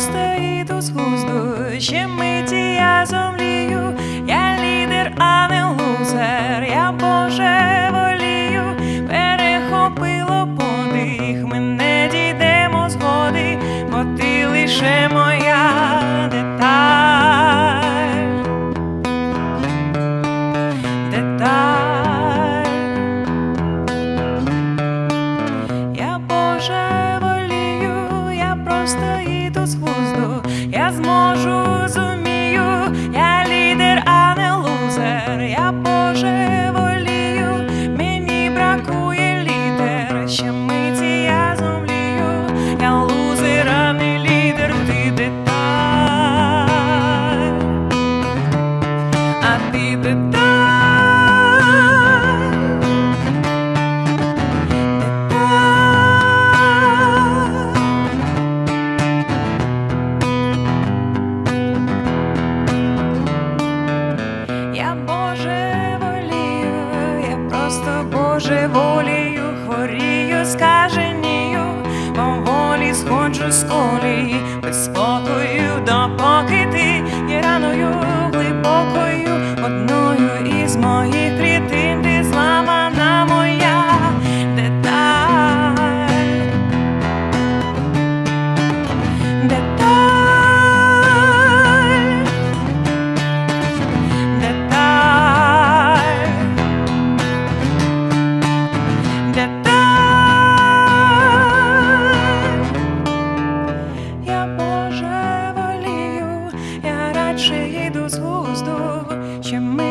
стоїть у згузду, ще миті я зомлію, я лідер, а не лузер, я Боже волію, перехопило подих, ми не дійдемо згоди, бо ти лише моя. пусто і безглуздо я зможу. божеволію хворію, скаже. Наче чим з